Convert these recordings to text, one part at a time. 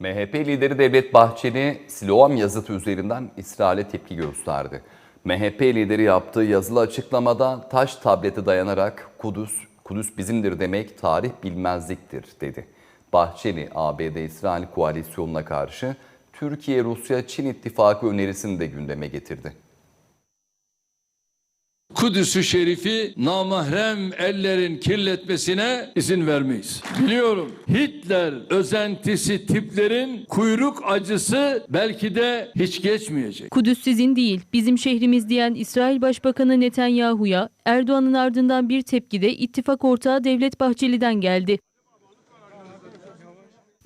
MHP lideri Devlet Bahçeli, Siloam yazıtı üzerinden İsrail'e tepki gösterdi. MHP lideri yaptığı yazılı açıklamada taş tablete dayanarak Kudüs, Kudüs bizimdir demek tarih bilmezliktir dedi. Bahçeli, ABD-İsrail koalisyonuna karşı Türkiye-Rusya-Çin ittifakı önerisini de gündeme getirdi. Kudüs-ü Şerif'i namahrem ellerin kirletmesine izin vermeyiz. Biliyorum Hitler özentisi tiplerin kuyruk acısı belki de hiç geçmeyecek. Kudüs sizin değil, bizim şehrimiz diyen İsrail Başbakanı Netanyahu'ya Erdoğan'ın ardından bir tepki de ittifak ortağı Devlet Bahçeli'den geldi.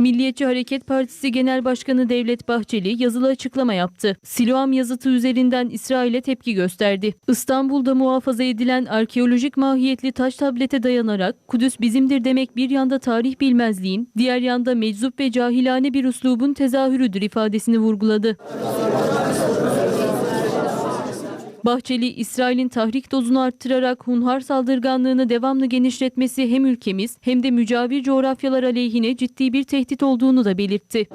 Milliyetçi Hareket Partisi Genel Başkanı Devlet Bahçeli yazılı açıklama yaptı. Siloam yazıtı üzerinden İsrail'e tepki gösterdi. İstanbul'da muhafaza edilen arkeolojik mahiyetli taş tablete dayanarak Kudüs bizimdir demek bir yanda tarih bilmezliğin, diğer yanda meczup ve cahilane bir üslubun tezahürüdür ifadesini vurguladı. Bahçeli, İsrail'in tahrik dozunu arttırarak hunhar saldırganlığını devamlı genişletmesi hem ülkemiz hem de mücavir coğrafyalar aleyhine ciddi bir tehdit olduğunu da belirtti.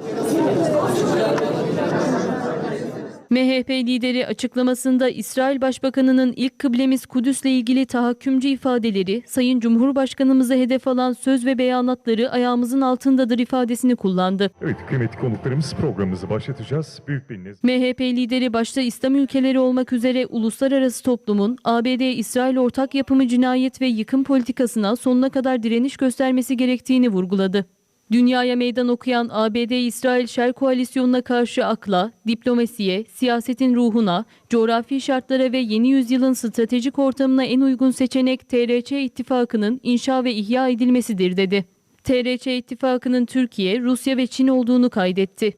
MHP lideri açıklamasında İsrail Başbakanı'nın ilk kıblemiz Kudüs'le ilgili tahakkümcü ifadeleri, Sayın Cumhurbaşkanımıza hedef alan söz ve beyanatları ayağımızın altındadır ifadesini kullandı. Evet kıymetli konuklarımız programımızı başlatacağız. Büyük bir nez- MHP lideri başta İslam ülkeleri olmak üzere uluslararası toplumun ABD-İsrail ortak yapımı cinayet ve yıkım politikasına sonuna kadar direniş göstermesi gerektiğini vurguladı. Dünyaya meydan okuyan ABD-İsrail Şer Koalisyonu'na karşı akla, diplomasiye, siyasetin ruhuna, coğrafi şartlara ve yeni yüzyılın stratejik ortamına en uygun seçenek TRC ittifakının inşa ve ihya edilmesidir dedi. TRC ittifakının Türkiye, Rusya ve Çin olduğunu kaydetti.